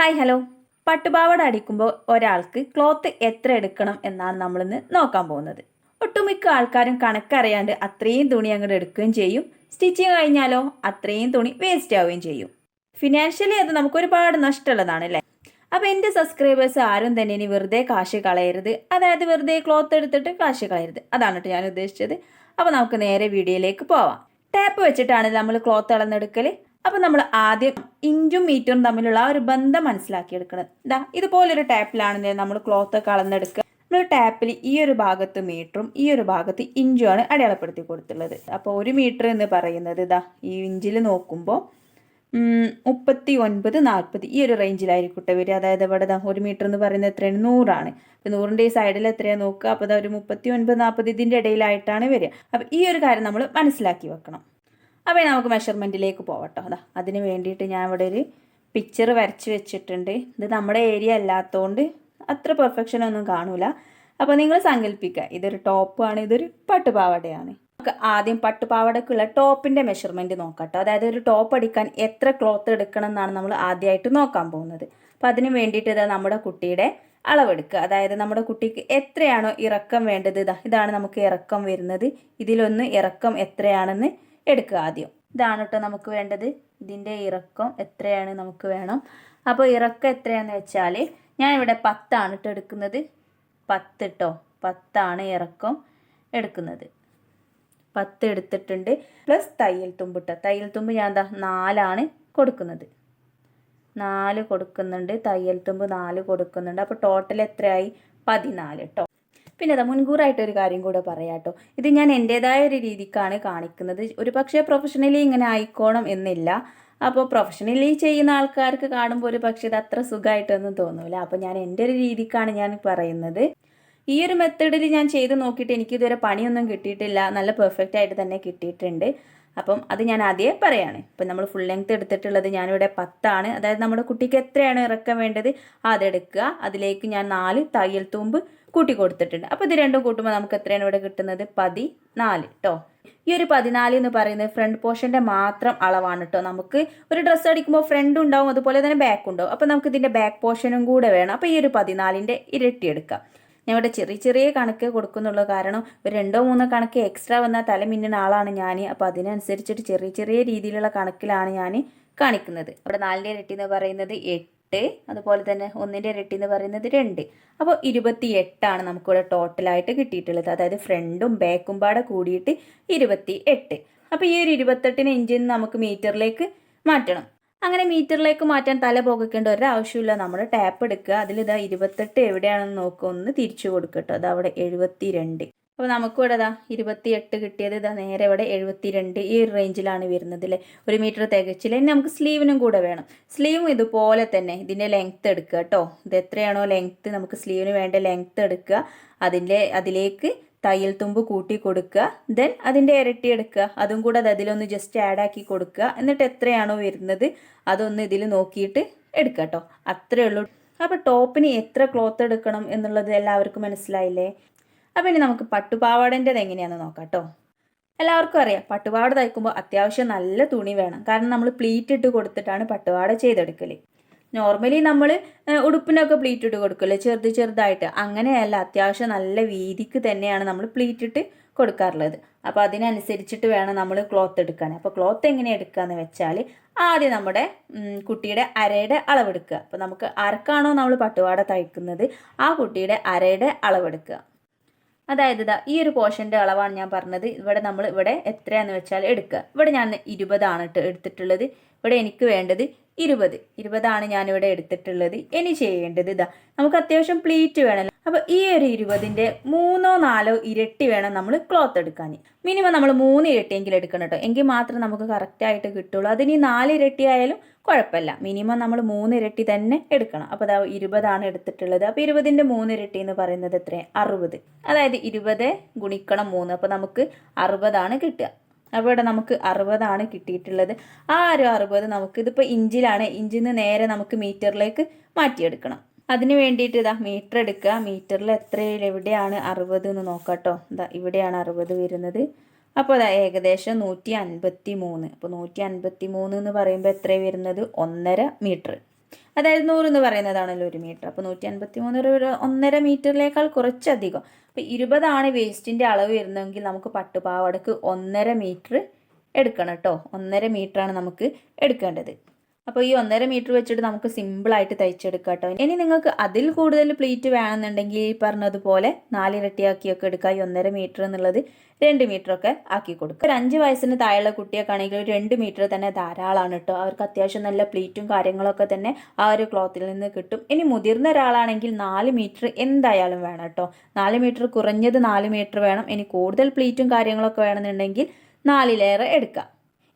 Hi hello. പട്ടുപാവാട അടിക്കുമ്പോൾ ഒരാൾക്ക് cloth എത്ര എടുക്കണം എന്നാണ് നമ്മളിന്ന് നോക്കാൻ പോകുന്നത്. ഒട്ടുമിക്ക ആൾക്കാരും കണക്കറിയാണ്ട് അത്രയും തുണി അങ്ങോട്ട് എടുക്കുകയും ചെയ്യും. സ്റ്റിച്ചിങ് കഴിഞ്ഞാലോ അത്രയും തുണി വേസ്റ്റ് ആവുകയും ചെയ്യും. ഫിനാൻഷ്യലി അത് നമുക്ക് ഒരുപാട് നഷ്ടമുള്ളതാണ് അല്ലേ അപ്പോൾ എന്റെ സബ്സ്ക്രൈബേഴ്സ് ആരും തന്നെ ഇനി വെറുതെ കാശ് കളയരുത്. അതായത് വെറുതെ ക്ലോത്ത് എടുത്തിട്ട് കാശ് കളയരുത്. അതാണ് കേട്ടോ ഞാൻ ഉദ്ദേശിച്ചത്. അപ്പോൾ നമുക്ക് നേരെ വീഡിയോയിലേക്ക് പോവാം. ടാപ്പ് വെച്ചിട്ടാണ് നമ്മൾ ക്ലോത്ത് അളന്നെടുക്കൽ അപ്പോൾ നമ്മൾ ആദ്യം ഇഞ്ചും മീറ്ററും തമ്മിലുള്ള ആ ഒരു ബന്ധം മനസ്സിലാക്കിയെടുക്കണം. ഇതാ ഇതുപോലൊരു ടാപ്പിലാണെങ്കിൽ നമ്മൾ ക്ലോത്ത് കളന്നെടുക്കുക നമ്മൾ ടാപ്പിൽ ഈ ഒരു ഭാഗത്ത് മീറ്ററും ഈ ഒരു ഭാഗത്ത് ഇഞ്ചുമാണ് അടയാളപ്പെടുത്തി കൊടുത്തുള്ളത് അപ്പോൾ ഒരു മീറ്റർ എന്ന് പറയുന്നത് ഇതാ ഈ ഇഞ്ചിൽ നോക്കുമ്പോൾ മുപ്പത്തി ഒൻപത് നാൽപ്പത് ഈ ഒരു റേഞ്ചിലായിരിക്കട്ടെ വരിക. അതായത് ഇവിടെ ഒരു മീറ്റർ എന്ന് പറയുന്നത് എത്രയാണ്? നൂറാണ്. അപ്പോൾ നൂറിന്റെ ഈ സൈഡിൽ എത്രയാണ് നോക്കുക? അപ്പോൾ ഒരു മുപ്പത്തി ഒൻപത് നാൽപ്പത് ഇതിന്റെ ഇടയിലായിട്ടാണ് വരിക. അപ്പോൾ ഈ ഒരു കാര്യം നമ്മൾ മനസ്സിലാക്കി വെക്കണം. അപ്പോൾ നമുക്ക് മെഷർമെന്റിലേക്ക് പോകട്ടോ അതാ അതിന് വേണ്ടിയിട്ട് ഞാൻ ഇവിടെ ഒരു പിക്ചർ വരച്ച് വെച്ചിട്ടുണ്ട്. ഇത് നമ്മുടെ ഏരിയ അല്ലാത്തതുകൊണ്ട് അത്ര പെർഫെക്ഷൻ ഒന്നും കാണൂല. അപ്പോൾ നിങ്ങൾ സങ്കല്പിക്കുക ഇതൊരു ടോപ്പാണ് ഇതൊരു പട്ടുപാവടയാണ്. നമുക്ക് ആദ്യം പട്ടുപാവടക്കുള്ള ടോപ്പിന്റെ മെഷർമെന്റ് നോക്കട്ടോ. അതായത് ഒരു ടോപ്പ് അടിക്കാൻ എത്ര ക്ലോത്ത് എടുക്കണം എന്നാണ് നമ്മൾ ആദ്യമായിട്ട് നോക്കാൻ പോകുന്നത്. അപ്പം അതിന് വേണ്ടിയിട്ട് ഇതാ നമ്മുടെ കുട്ടിയുടെ അളവെടുക്കുക. അതായത് നമ്മുടെ കുട്ടിക്ക് എത്രയാണോ ഇറക്കം വേണ്ടത് ഇതാ ഇതാണ് നമുക്ക് ഇറക്കം വരുന്നത്. ഇതിലൊന്ന് ഇറക്കം എത്രയാണെന്ന് എടുക്കുക ആദ്യം. ഇതാണ് കേട്ടോ നമുക്ക് വേണ്ടത്. ഇതിന്റെ ഇറക്കം എത്രയാണ് നമുക്ക് വേണം. അപ്പോൾ ഇറക്കം എത്രയാണെന്ന് വെച്ചാൽ ഞാൻ ഇവിടെ പത്താണ് കേട്ടോ എടുക്കുന്നത്. പത്ത് കേട്ടോ പത്താണ് ഇറക്കം എടുക്കുന്നത്. പത്ത് എടുത്തിട്ടുണ്ട്. പ്ലസ് തയ്യൽ തുമ്പ് കേട്ടോ തയ്യൽ തുമ്പ് ഞാൻ എന്താ നാലാണ് കൊടുക്കുന്നത്. നാല് കൊടുക്കുന്നുണ്ട്. തയ്യൽ തുമ്പ് നാല് കൊടുക്കുന്നുണ്ട്. അപ്പോൾ ടോട്ടൽ എത്രയായി? പതിനാല് കേട്ടോ പിന്നെ അതാ മുൻകൂറായിട്ട് ഒരു കാര്യം കൂടെ പറയാം കേട്ടോ ഇത് ഞാൻ എന്റേതായ ഒരു രീതിക്കാണ് കാണിക്കുന്നത്. ഒരു പക്ഷേ പ്രൊഫഷണലി ഇങ്ങനെ ആയിക്കോണം എന്നില്ല. അപ്പോൾ പ്രൊഫഷണലി ചെയ്യുന്ന ആൾക്കാർക്ക് കാണുമ്പോൾ ഒരു പക്ഷേ ഇത് അത്ര സുഖമായിട്ടൊന്നും തോന്നൂല. അപ്പോൾ ഞാൻ എന്റെ ഒരു രീതിക്കാണ് ഞാൻ പറയുന്നത്. ഈ ഒരു മെത്തേഡിൽ ഞാൻ ചെയ്ത് നോക്കിയിട്ട് എനിക്ക് ഇതുവരെ പണിയൊന്നും കിട്ടിയിട്ടില്ല. നല്ല പെർഫെക്റ്റ് ആയിട്ട് തന്നെ കിട്ടിയിട്ടുണ്ട്. അപ്പം അത് ഞാൻ ആദ്യമേ പറയാണ്. ഇപ്പം നമ്മൾ ഫുൾ ലെങ്ത് എടുത്തിട്ടുള്ളത് ഞാനിവിടെ പത്താണ്. അതായത് നമ്മുടെ കുട്ടിക്ക് എത്രയാണ് ഇറക്കം വേണ്ടത്? അതെടുക്കുക അതിലേക്ക് ഞാൻ നാല് തയ്യൽ തൂമ്പ് കൂട്ടി കൊടുത്തിട്ടുണ്ട് അപ്പോൾ ഇത് രണ്ടും കൂട്ടുമ്പോൾ നമുക്ക് എത്രയാണ് ഇവിടെ കിട്ടുന്നത്? പതിനാല് കേട്ടോ ഈ ഒരു പതിനാല് എന്ന് പറയുന്നത് ഫ്രണ്ട് പോർഷന്റെ മാത്രം അളവാണ് കേട്ടോ നമുക്ക് ഒരു ഡ്രസ്സ് അടിക്കുമ്പോൾ ഫ്രണ്ട് ഉണ്ടാവും അതുപോലെ തന്നെ ബാക്ക് ഉണ്ടാവും. അപ്പോൾ നമുക്ക് ഇതിന്റെ ബാക്ക് പോർഷനും കൂടെ വേണം. അപ്പോൾ ഈ ഒരു പതിനാലിന്റെ ഇരട്ടി എടുക്കാം. ഞാൻ ഇവിടെ ചെറിയ ചെറിയ കണക്ക് കൊടുക്കുന്നുള്ളൂ കാരണം ഒരു രണ്ടോ മൂന്നോ കണക്ക് എക്സ്ട്രാ വന്നാൽ തല മിന്നുന്ന ആളാണ് ഞാൻ അപ്പോൾ അതിനനുസരിച്ചിട്ട് ചെറിയ ചെറിയ രീതിയിലുള്ള കണക്കിലാണ് ഞാൻ കാണിക്കുന്നത്. അവിടെ നാലിന്റെ ഇരട്ടി എന്ന് പറയുന്നത് എട്ട് അതുപോലെ തന്നെ ഒന്നിന്റെ ഇരട്ടി എന്ന് പറയുന്നത് രണ്ട്. അപ്പോൾ ഇരുപത്തി എട്ടാണ് നമുക്കിവിടെ ടോട്ടലായിട്ട് കിട്ടിയിട്ടുള്ളത്. അതായത് ഫ്രണ്ടും ബാക്കും പാടെ കൂടിയിട്ട് ഇരുപത്തി എട്ട് അപ്പോൾ ഈ ഒരു ഇരുപത്തെട്ടിന് ഇഞ്ചിൽ നിന്ന് നമുക്ക് മീറ്ററിലേക്ക് മാറ്റണം. അങ്ങനെ മീറ്ററിലേക്ക് മാറ്റാൻ തല പോകേണ്ട ഒരാവശ്യമില്ല നമ്മൾ ടാപ്പ് എടുക്കുക. അതിലിതാ ഇരുപത്തെട്ട് എവിടെയാണെന്ന് നോക്കുക ഒന്ന് തിരിച്ചു കൊടുക്കട്ടോ. അത് അവിടെ എഴുപത്തി രണ്ട് അപ്പോൾ നമുക്കും ഇവിടെ ഇതാ ഇരുപത്തിയെട്ട് കിട്ടിയത് ഇതാ നേരെ ഇവിടെ എഴുപത്തിരണ്ട് ഈ ഒരു റേഞ്ചിലാണ് വരുന്നത് അല്ലേ ഒരു മീറ്റർ തികച്ചില്ല. ഇനി നമുക്ക് സ്ലീവിനും കൂടെ വേണം. സ്ലീവും ഇതുപോലെ തന്നെ ഇതിന്റെ ലെങ്ത്ത് എടുക്കുക കേട്ടോ ഇത് എത്രയാണോ ലെങ്ത്ത് നമുക്ക് സ്ലീവിന് വേണ്ട ലെങ്ത്ത് എടുക്കുക. അതിന്റെ അതിലേക്ക് തയ്യൽ തുമ്പ് കൂട്ടി കൊടുക്കുക. ദെൻ അതിന്റെ ഇരട്ടി എടുക്കുക. അതും കൂടെ അത് അതിലൊന്ന് ജസ്റ്റ് ആഡ് ആക്കി കൊടുക്കുക. എന്നിട്ട് എത്രയാണോ വരുന്നത് അതൊന്ന് ഇതിൽ നോക്കിയിട്ട് എടുക്കുക കേട്ടോ അത്രയേ ഉള്ളൂ. അപ്പോൾ ടോപ്പിന് എത്ര ക്ലോത്ത് എടുക്കണം എന്നുള്ളത് എല്ലാവർക്കും മനസ്സിലായില്ലേ? അപ്പോൾ ഇനി നമുക്ക് പട്ടുപാവാടേന്റെത് എങ്ങനെയാണെന്ന് നോക്കാം കേട്ടോ എല്ലാവർക്കും അറിയാം പട്ടുപാവാട തയ്ക്കുമ്പോൾ അത്യാവശ്യം നല്ല തുണി വേണം. കാരണം നമ്മൾ പ്ലീറ്റ് ഇട്ട് കൊടുത്തിട്ടാണ് പട്ടുപാവാട ചെയ്തെടുക്കൽ നോർമലി നമ്മൾ ഉടുപ്പിനൊക്കെ പ്ലീറ്റ് ഇട്ട് കൊടുക്കില്ലേ ചെറുത് ചെറുതായിട്ട്. അങ്ങനെയല്ല അത്യാവശ്യം നല്ല വീതിക്ക് തന്നെയാണ് നമ്മൾ പ്ലീറ്റ് ഇട്ട് കൊടുക്കാറുള്ളത്. അപ്പോൾ അതിനനുസരിച്ചിട്ട് വേണം നമ്മൾ ക്ലോത്ത് എടുക്കാൻ. അപ്പോൾ ക്ലോത്ത് എങ്ങനെ എടുക്കുകയെന്ന് വെച്ചാൽ ആദ്യം നമ്മുടെ കുട്ടിയുടെ അരയുടെ അളവെടുക്കുക. അപ്പോൾ നമുക്ക് ആർക്കാണോ നമ്മൾ പട്ടുപാട തയ്ക്കുന്നത് ആ കുട്ടിയുടെ അരയുടെ അളവെടുക്കുക. അതായത് ഇതാ ഈ ഒരു പോർഷന്റെ അളവാണ് ഞാൻ പറഞ്ഞത്. ഇവിടെ നമ്മൾ ഇവിടെ എത്രയാണെന്ന് വെച്ചാൽ എടുക്കുക. ഇവിടെ ഞാൻ ഇരുപതാണ് കേട്ടോ എടുത്തിട്ടുള്ളത്. ഇവിടെ എനിക്ക് വേണ്ടത് ഇരുപത്. ഇരുപതാണ് ഞാനിവിടെ എടുത്തിട്ടുള്ളത്. ഇനി ചെയ്യേണ്ടത് ഇതാ നമുക്ക് അത്യാവശ്യം പ്ലീറ്റ് വേണമല്ലോ. അപ്പോൾ ഈ ഒരു ഇരുപതിന്റെ മൂന്നോ നാലോ ഇരട്ടി വേണം നമ്മൾ ക്ലോത്ത് എടുക്കാൻ. മിനിമം നമ്മൾ മൂന്ന് ഇരട്ടിയെങ്കിലും എടുക്കണം കേട്ടോ എങ്കിൽ മാത്രം നമുക്ക് കറക്റ്റായിട്ട് കിട്ടുള്ളൂ. അതിന് നാല് ഇരട്ടി ആയാലും കുഴപ്പമില്ല. മിനിമം നമ്മൾ മൂന്ന് ഇരട്ടി തന്നെ എടുക്കണം. അപ്പോൾ അതാ ഇരുപതാണ് എടുത്തിട്ടുള്ളത്. അപ്പോൾ ഇരുപതിന്റെ മൂന്ന് ഇരട്ടി എന്ന് പറയുന്നത് എത്രയാണ് അറുപത്. അതായത് ഇരുപത് ഗുണിക്കണം മൂന്ന്. അപ്പോൾ നമുക്ക് അറുപതാണ് കിട്ടുക. അപ്പോൾ ഇവിടെ നമുക്ക് അറുപതാണ് കിട്ടിയിട്ടുള്ളത്. ആ ഒരു അറുപത് നമുക്ക് ഇതിപ്പോൾ ഇഞ്ചിലാണ്. ഇഞ്ചിൽ നേരെ നമുക്ക് മീറ്ററിലേക്ക് മാറ്റിയെടുക്കണം. അതിന് വേണ്ടിയിട്ട് ഇതാ മീറ്റർ എടുക്കുക. മീറ്ററിൽ എത്രയിൽ എവിടെയാണ് അറുപത് എന്ന് നോക്കാട്ടോ ഇതാ ഇവിടെയാണ് അറുപത് വരുന്നത്. അപ്പോൾ അതാ ഏകദേശം നൂറ്റി അൻപത്തി മൂന്ന് അപ്പോൾ നൂറ്റി അൻപത്തി മൂന്ന് എന്ന് പറയുമ്പോൾ എത്ര വരുന്നത്? ഒന്നര മീറ്റർ അതായത് നൂറ് എന്ന് പറയുന്നതാണല്ലോ ഒരു മീറ്റർ അപ്പോൾ നൂറ്റി അൻപത്തി മൂന്ന് ഒരു ഒന്നര മീറ്ററിലേക്കാൾ കുറച്ചധികം. അപ്പോൾ ഇരുപതാണ് വേസ്റ്റിന്റെ അളവ് വരുന്നതെങ്കിൽ നമുക്ക് പട്ടുപാവടക്ക് ഒന്നര മീറ്റർ എടുക്കണം കേട്ടോ ഒന്നര മീറ്ററാണ് നമുക്ക് എടുക്കേണ്ടത്. അപ്പോൾ ഈ ഒന്നര മീറ്റർ വെച്ചിട്ട് നമുക്ക് സിമ്പിളായിട്ട് തയ്ച്ചെടുക്കാം കേട്ടോ. ഇനി നിങ്ങൾക്ക് അതിൽ കൂടുതൽ പ്ലീറ്റ് വേണമെന്നുണ്ടെങ്കിൽ ഈ പറഞ്ഞതുപോലെ നാലിരട്ടിയാക്കിയൊക്കെ എടുക്കുക ഈ ഒന്നര മീറ്റർ എന്നുള്ളത് രണ്ട് മീറ്റർ ഒക്കെ ആക്കി കൊടുക്കുക ഒരു അഞ്ച് വയസ്സിന് താഴെയുള്ള കുട്ടിയൊക്കെ ആണെങ്കിൽ ഒരു രണ്ട് മീറ്റർ തന്നെ ധാരാളമാണ് കേട്ടോ. അവർക്ക് അത്യാവശ്യം നല്ല പ്ലീറ്റും കാര്യങ്ങളൊക്കെ തന്നെ ആ ഒരു ക്ലോത്തിൽ നിന്ന് കിട്ടും. ഇനി മുതിർന്ന ഒരാളാണെങ്കിൽ നാല് മീറ്റർ എന്തായാലും വേണം കേട്ടോ. നാല് മീറ്റർ കുറഞ്ഞത് നാല് മീറ്റർ വേണം. ഇനി കൂടുതൽ പ്ലീറ്റും കാര്യങ്ങളൊക്കെ വേണമെന്നുണ്ടെങ്കിൽ നാലിലേറെ എടുക്കാം.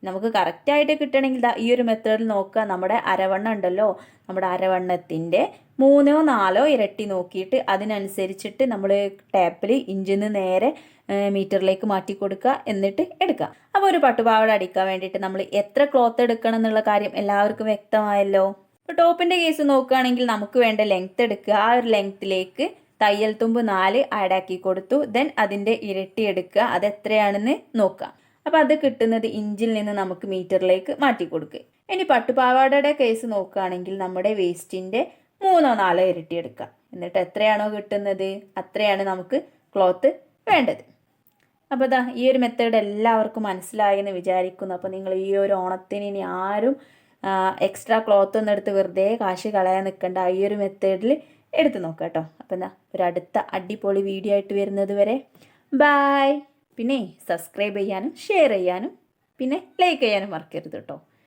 നമുക്ക് കറക്റ്റായിട്ട് കിട്ടണമെങ്കിൽ ദാ ഈ ഒരു മെത്തേഡിൽ നോക്കുക. നമ്മുടെ അരവണ്ണ ഉണ്ടല്ലോ. നമ്മുടെ അരവണ്ണത്തിന്റെ മൂന്നോ നാലോ ഇരട്ടി നോക്കിയിട്ട് അതിനനുസരിച്ചിട്ട് നമ്മൾ ടാപ്പിൽ ഇഞ്ചിൽ നിന്ന് നേരെ മീറ്ററിലേക്ക് മാറ്റി കൊടുക്കുക. എന്നിട്ട് എടുക്കുക. അപ്പോൾ ഒരു പട്ടുപാവട അടിക്കാൻ വേണ്ടിയിട്ട് നമ്മൾ എത്ര ക്ലോത്ത് എടുക്കണം എന്നുള്ള കാര്യം എല്ലാവർക്കും വ്യക്തമായല്ലോ. ഇപ്പോൾ ടോപ്പിന്റെ കേസ് നോക്കുകയാണെങ്കിൽ നമുക്ക് വേണ്ട ലെങ്ത് എടുക്കുക. ആ ഒരു ലെങ്ത്തിലേക്ക് തയ്യൽ തുമ്പ് നാല് ആഡാക്കി കൊടുത്തു. ദെൻ അതിന്റെ ഇരട്ടി എടുക്കുക. അത് എത്രയാണെന്ന് നോക്കുക. അപ്പോൾ അത് കിട്ടുന്നത് ഇഞ്ചിൽ നിന്ന് നമുക്ക് മീറ്ററിലേക്ക് മാറ്റി കൊടുക്കുക ഇനി പട്ടുപാവാടയുടെ കേസ് നോക്കുകയാണെങ്കിൽ നമ്മുടെ വേസ്റ്റിന്റെ മൂന്നോ നാലോ ഇരട്ടി എടുക്കുക എന്നിട്ട് എത്രയാണോ കിട്ടുന്നത്? അത്രയാണ് നമുക്ക് ക്ലോത്ത് വേണ്ടത്. അപ്പോൾ ഇതാ ഈ ഒരു മെത്തേഡ് എല്ലാവർക്കും മനസ്സിലായി എന്ന് വിചാരിക്കുന്നു. അപ്പോൾ നിങ്ങൾ ഈ ഒരു ഓണത്തിന് ഇനി ആരും എക്സ്ട്രാ ക്ലോത്ത് ഒന്നും എടുത്ത് വെറുതെ കാശ് കളയാൻ നിൽക്കേണ്ട. ഈ ഒരു മെത്തേഡിൽ എടുത്ത് നോക്കാം കേട്ടോ. അപ്പോൾ എന്താ ഒരു അടുത്ത അടിപൊളി വീഡിയോ ആയിട്ട് വരുന്നത് വരെ. ബായ് പിന്നെ സബ്സ്ക്രൈബ് ചെയ്യാനും ഷെയർ ചെയ്യാനും പിന്നെ ലൈക്ക് ചെയ്യാനും മറക്കരുത് കേട്ടോ